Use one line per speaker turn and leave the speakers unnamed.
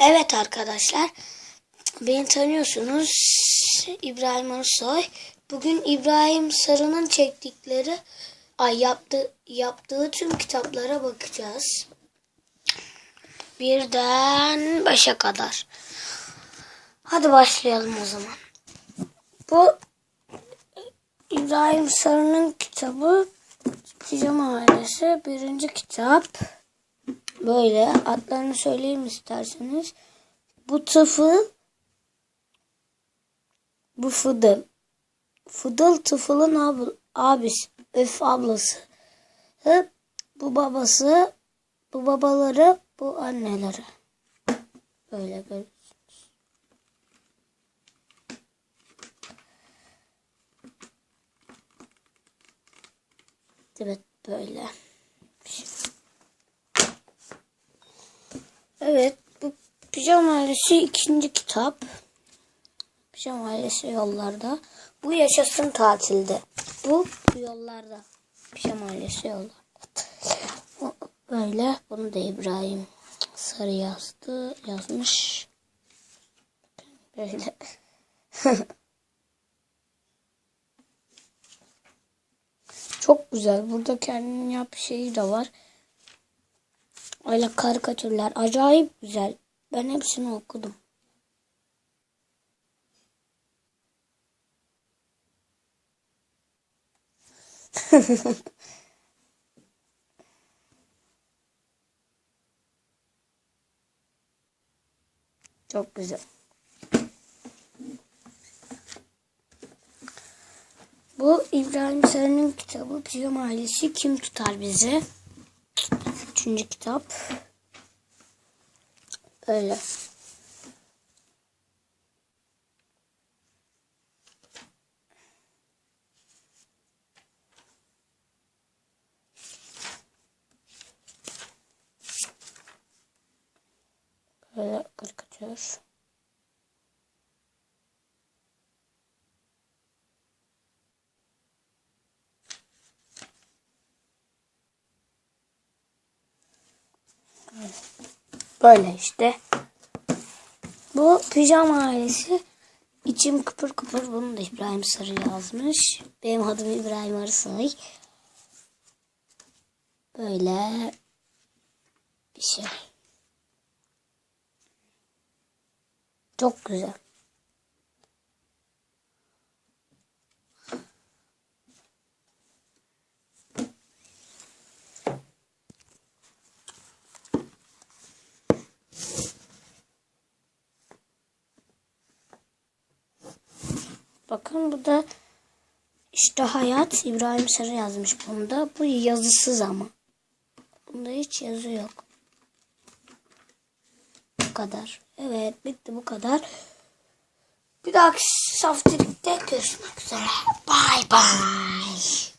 Evet arkadaşlar. Beni tanıyorsunuz. İbrahim Arısoy. Bugün İbrahim Sarı'nın çektikleri ay yaptı, yaptığı tüm kitaplara bakacağız. Birden beşe kadar. Hadi başlayalım o zaman. Bu İbrahim Sarı'nın kitabı Pijama Ailesi birinci kitap. Böyle adlarını söyleyeyim isterseniz. Bu tıfıl bu fıdıl. Fıdıl tıfılın ab abisi. Öf ablası. Bu babası. Bu babaları. Bu anneleri. Böyle görüyorsunuz. Evet böyle. Evet bu Pijama Ailesi ikinci kitap. Pijama Ailesi yollarda. Bu yaşasın tatilde. Bu, yollarda. Pijama Ailesi yollarda. Böyle. Bunu da İbrahim Sarı yazdı. Yazmış. Böyle. Çok güzel. Burada kendinin yap şeyi de var. Öyle karikatürler. Acayip güzel. Ben hepsini okudum. Çok güzel. Bu İbrahim Sarı'nın kitabı Pijama Ailesi Kim Tutar Bizi? Üçüncü kitap. Öyle. Böyle karikatür. Böyle işte. Bu pijama ailesi. İçim kıpır kıpır. Bunu da İbrahim Sarı yazmış. Benim adım İbrahim Arısoy. Böyle bir şey. Çok güzel. Bakın bu da işte hayat İbrahim Sarı yazmış bunda. Bu yazısız ama. Bunda hiç yazı yok. Bu kadar. Evet bitti bu kadar. Bir dahaki saftirikte görüşmek üzere. Bay bay.